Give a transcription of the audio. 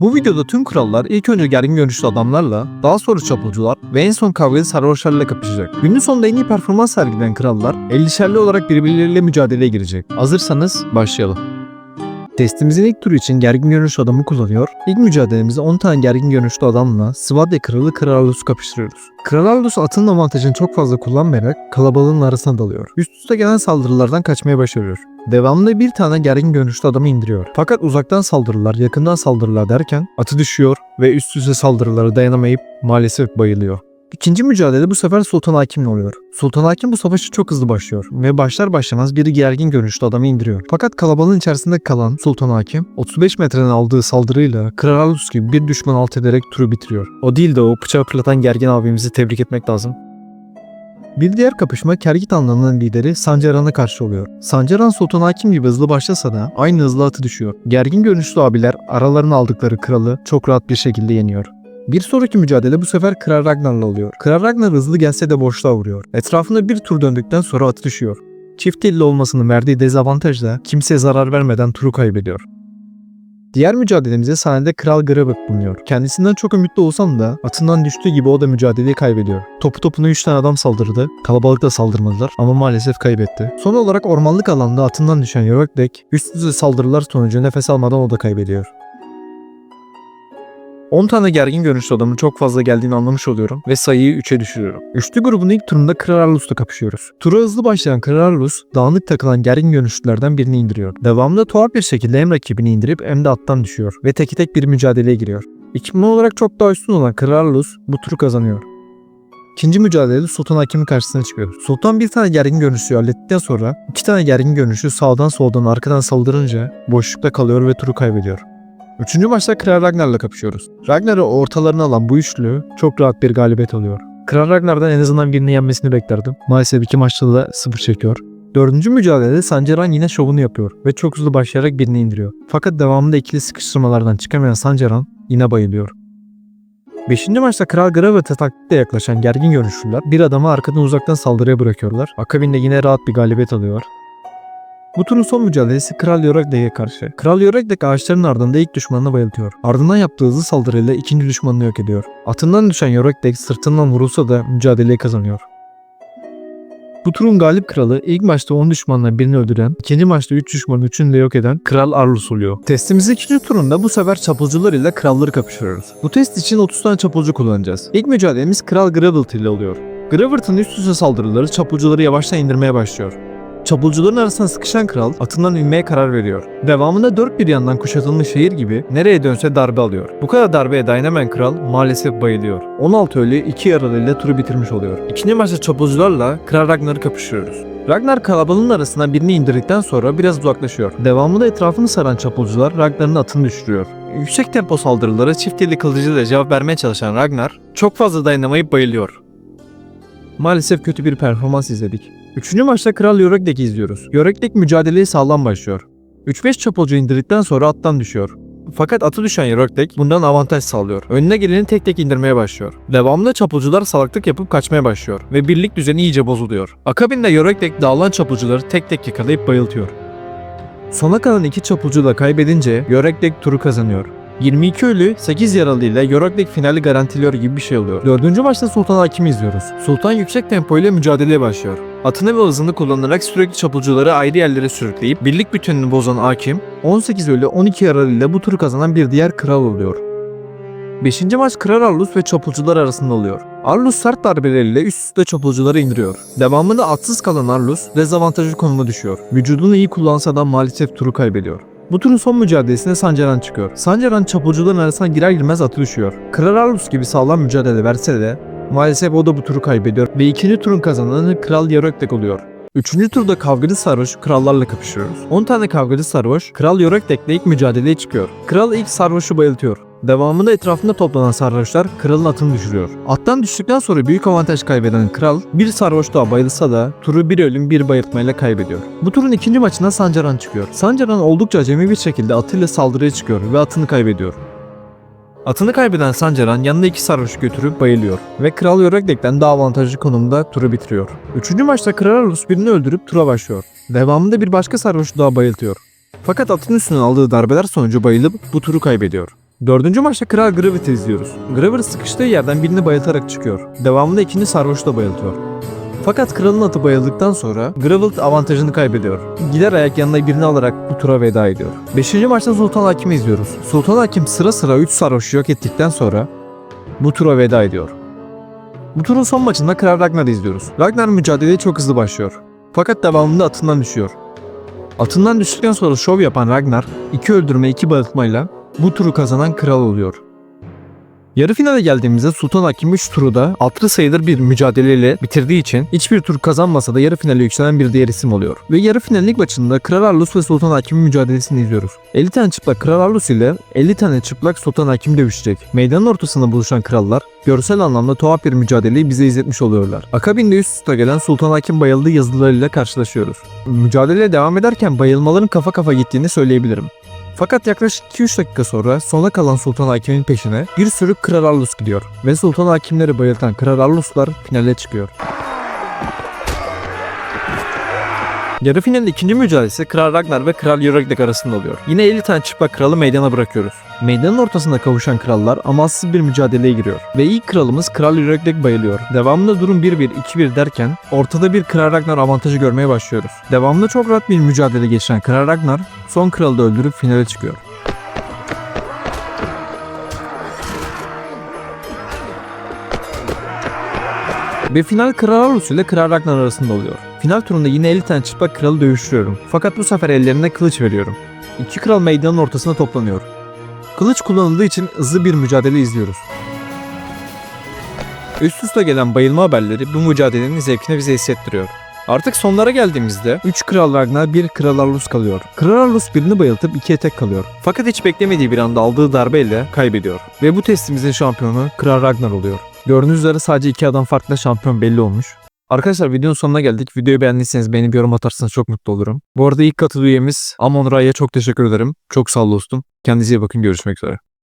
Bu videoda tüm krallar ilk önce gergin görünüşlü adamlarla, daha sonra çapulcular ve en son kavgalı sarhoşlarla kapışacak. Günün sonunda en iyi performans sergileyen krallar 50'şerli olarak birbirleriyle mücadeleye girecek. Hazırsanız başlayalım. Testimizin ilk turu için gergin görünüşlü adamı kullanıyor. İlk mücadelemizde 10 tane gergin görünüşlü adamla Svadya kralı Kralos'u kapıştırıyoruz. Kralos atının avantajını çok fazla kullanmayarak kalabalığın arasına dalıyor. Üst üste gelen saldırılardan kaçmaya başarıyor. Devamında bir tane gergin görünüşlü adamı indiriyor. Fakat uzaktan saldırılar, yakından saldırılar derken atı düşüyor ve üst üste saldırılara dayanamayıp maalesef bayılıyor. İkinci mücadele bu sefer Sultan Hakim'le oluyor. Sultan Hakim bu savaşı çok hızlı başlıyor ve başlar başlamaz biri gergin görünüşlü adamı indiriyor. Fakat kalabalığın içerisinde kalan Sultan Hakim 35 metreden aldığı saldırıyla Kralus gibi bir düşman alt ederek turu bitiriyor. O değil de o bıçağı fırlatan gergin abimizi tebrik etmek lazım. Bir diğer kapışma Kergit Hanları'nın lideri Sancaran'a karşı oluyor. Sancaran Sultan Hakim gibi hızlı başlasa da aynı hızla atı düşüyor. Gergin görünüşlü abiler aralarına aldıkları kralı çok rahat bir şekilde yeniyor. Bir sonraki mücadele bu sefer Kral Ragnar'la oluyor. Kral Ragnar hızlı gelse de boşluğa vuruyor. Etrafında bir tur döndükten sonra atı düşüyor. Çift elli olmasının verdiği dezavantajla kimseye zarar vermeden turu kaybediyor. Diğer mücadelemizde sahnede Kral Grabek bulunuyor. Kendisinden çok ümitli olsam da atından düştüğü gibi o da mücadeleyi kaybediyor. Topu topuna 3 tane adam saldırdı. Kalabalık da saldırmadılar ama maalesef kaybetti. Son olarak ormanlık alanda atından düşen Yörükdek üst üste saldırılar sonucu nefes almadan o da kaybediyor. 10 tane gergin görünüşlü adamın çok fazla geldiğini anlamış oluyorum ve sayıyı 3'e düşürüyorum. Üçlü grubun ilk turunda Krarlus'la kapışıyoruz. Tura hızlı başlayan Krarlus, dağınık takılan gergin görünüşlülerden birini indiriyor. Devamında tuhaf bir şekilde hem rakibini indirip hem de attan düşüyor ve teki tek bir mücadeleye giriyor. Ekipman olarak çok daha üstün olan Krarlus bu turu kazanıyor. İkinci mücadelede Sultan Hakim'in karşısına çıkıyor. Sultan bir tane gergin görünüşü hallettikten sonra iki tane gergin görünüşü sağdan soldan arkadan saldırınca boşlukta kalıyor ve turu kaybediyor. Üçüncü maçta Kral Ragnar'la kapışıyoruz. Ragnar'ı ortalarına alan bu üçlü çok rahat bir galibiyet alıyor. Kral Ragnar'dan en azından birini yenmesini beklerdim. Maalesef iki maçta da sıfır çekiyor. Dördüncü mücadelede Sancaran yine şovunu yapıyor ve çok hızlı başlayarak birini indiriyor. Fakat devamında ikili sıkıştırmalardan çıkamayan Sancaran yine bayılıyor. Beşinci maçta Kral Gravet'e taktikle yaklaşan gergin görünüşlüler bir adamı arkadan uzaktan saldırıya bırakıyorlar. Akabinde yine rahat bir galibiyet alıyor. Bu turun son mücadelesi Kral Yörekdek'e karşı. Kral Yörekdek ağaçların ardında ilk düşmanını bayıltıyor. Ardından yaptığı hızlı saldırıyla ikinci düşmanını yok ediyor. Atından düşen Yörekdek sırtından vurulsa da mücadeleyi kazanıyor. Bu turun galip kralı ilk maçta 10 düşmanla birini öldüren, ikinci maçta 3 düşmanın üçünü de yok eden Kral Arlus oluyor. Testimizin ikinci turunda bu sefer çapulcular ile kralları kapışıyoruz. Bu test için 30 tane çapulcu kullanacağız. İlk mücadelemiz Kral Gravelt ile oluyor. Gravert'ın üst üste saldırıları çapulcuları yavaştan indirmeye başlıyor. Çapulcuların arasına sıkışan kral atından inmeye karar veriyor. Devamında dört bir yandan kuşatılmış şehir gibi nereye dönse darbe alıyor. Bu kadar darbeye dayanamayan kral maalesef bayılıyor. 16 ölü 2 yaralıyla turu bitirmiş oluyor. İkinci maçta çapulcularla Kral Ragnar'ı kapışıyoruz. Ragnar kalabalığın arasına birini indirdikten sonra biraz uzaklaşıyor. Devamında etrafını saran çapulcular Ragnar'ın atını düşürüyor. Yüksek tempo saldırılara çift eli kılıcıyla cevap vermeye çalışan Ragnar çok fazla dayanamayıp bayılıyor. Maalesef kötü bir performans izledik. Üçüncü maçta Kral Yörekdek'i izliyoruz. Yörekdek mücadeleye sağlam başlıyor. 3-5 çapulcu indirdikten sonra attan düşüyor. Fakat atı düşen Yörekdek bundan avantaj sağlıyor. Önüne geleni tek tek indirmeye başlıyor. Devamında çapulcular salaklık yapıp kaçmaya başlıyor ve birlik düzeni iyice bozuluyor. Akabinde Yörekdek dağılan çapulcuları tek tek yakalayıp bayıltıyor. Sona kalan iki çapulcu da kaybedince Yörekdek turu kazanıyor. 22 ölü, 8 yaralı ile Yoroklek finali garantiliyor gibi bir şey oluyor. Dördüncü maçta Sultan Hakim'i izliyoruz. Sultan yüksek tempo ile mücadeleye başlıyor. Atını ve hızını kullanarak sürekli çapulcuları ayrı yerlere sürükleyip birlik bütününü bozan Hakim, 18 ölü 12 yaralı ile bu turu kazanan bir diğer kral oluyor. 5. maç Kral Arlus ve çapulcular arasında oluyor. Arlus sert darbeleriyle üst üste çapulcuları indiriyor. Devamında atsız kalan Arlus dezavantajlı konuma düşüyor. Vücudunu iyi kullansa da maalesef turu kaybediyor. Bu turun son mücadelesine Sancaran çıkıyor. Sancaran çapulcuların arasına girer girmez atı düşüyor. Kral Arlus gibi sağlam mücadele verse de maalesef o da bu turu kaybediyor ve ikinci turun kazananı Kral Yöröktek oluyor. Üçüncü turda kavgacı sarhoş krallarla kapışıyoruz. 10 tane kavgacı sarhoş Kral Yöröktek'le ilk mücadeleye çıkıyor. Kral ilk sarhoşu bayıltıyor. Devamında etrafında toplanan sarhoşlar kralın atını düşürüyor. Attan düştükten sonra büyük avantaj kaybeden kral bir sarhoş daha bayılsa da turu bir ölüm bir bayıltmayla kaybediyor. Bu turun ikinci maçına Sancaran çıkıyor. Sancaran oldukça acemi bir şekilde atıyla saldırıya çıkıyor ve atını kaybediyor. Atını kaybeden Sancaran yanına iki sarhoşu götürüp bayılıyor ve Kral Yörekdek'ten daha avantajlı konumda turu bitiriyor. Üçüncü maçta Kral Arlus birini öldürüp tura başlıyor. Devamında bir başka sarhoşu daha bayıltıyor. Fakat atın üstüne aldığı darbeler sonucu bayılıp bu turu kaybediyor. Dördüncü maçta Kral Gravet'i izliyoruz. Gravet sıkıştığı yerden birini bayıltarak çıkıyor. Devamında ikinci sarhoşu da bayıltıyor. Fakat kralın atı bayıldıktan sonra Gravet avantajını kaybediyor. Gider ayak yanına birini alarak bu tura veda ediyor. Beşinci maçta Sultan Hakim'i izliyoruz. Sultan Hakim sıra sıra 3 sarhoşu yok ettikten sonra bu tura veda ediyor. Bu turun son maçında Kral Ragnar'ı izliyoruz. Ragnar mücadeleye çok hızlı başlıyor. Fakat devamında atından düşüyor. Atından düştükten sonra şov yapan Ragnar, iki öldürme iki bayıltmayla bu turu kazanan kral oluyor. Yarı finale geldiğimizde Sultan Hakim 3 turu da altı sayılır bir mücadeleyle bitirdiği için hiçbir tur kazanmasa da yarı finale yükselen bir diğer isim oluyor. Ve yarı finalin ilk maçında Kral Arlus ve Sultan Hakim'in mücadelesini izliyoruz. 50 tane çıplak Kral Arlus ile 50 tane çıplak Sultan Hakim dövüşecek. Meydanın ortasında buluşan krallar görsel anlamda tuhaf bir mücadeleyi bize izletmiş oluyorlar. Akabinde üst üste gelen Sultan Hakim bayıldığı yazılarıyla karşılaşıyoruz. Mücadeleye devam ederken bayılmaların kafa kafa gittiğini söyleyebilirim. Fakat yaklaşık 2-3 dakika sonra sona kalan Sultan Hakim'in peşine bir sürü Kral Arlus gidiyor ve Sultan Hakimleri bayıltan Kral Arluslar finale çıkıyor. Yarı finalin ikinci mücadelesi Kral Ragnar ve Kral Yöröglek arasında oluyor. Yine 50 tane çıplak kralı meydana bırakıyoruz. Meydanın ortasında kavuşan krallar amansız bir mücadeleye giriyor. Ve ilk kralımız Kral Yöröglek bayılıyor. Devamında durum 1-1, 2-1 derken ortada bir Kral Ragnar avantajı görmeye başlıyoruz. Devamında çok rahat bir mücadele geçiren Kral Ragnar son kralı da öldürüp finale çıkıyor. Ve final Kral Arus ile Kral Ragnar arasında oluyor. Final turunda yine 50 tane çıplak kralı dövüştürüyorum. Fakat bu sefer ellerine kılıç veriyorum. İki kral meydanın ortasına toplanıyor. Kılıç kullanıldığı için hızlı bir mücadele izliyoruz. Üst üste gelen bayılma haberleri bu mücadelenin zevkini bize hissettiriyor. Artık sonlara geldiğimizde 3 Kral Ragnar 1 Kral Arlus kalıyor. Kral Arlus birini bayıltıp ikiye tek kalıyor. Fakat hiç beklemediği bir anda aldığı darbeyle kaybediyor. Ve bu testimizin şampiyonu Kral Ragnar oluyor. Gördüğünüz üzere sadece iki adam farklı şampiyon belli olmuş. Arkadaşlar videonun sonuna geldik. Videoyu beğendiyseniz beğenip yorum atarsanız çok mutlu olurum. Bu arada ilk katıl üyemiz Amon Ray'a çok teşekkür ederim. Çok sağ ol dostum. Kendinize iyi bakın. Görüşmek üzere.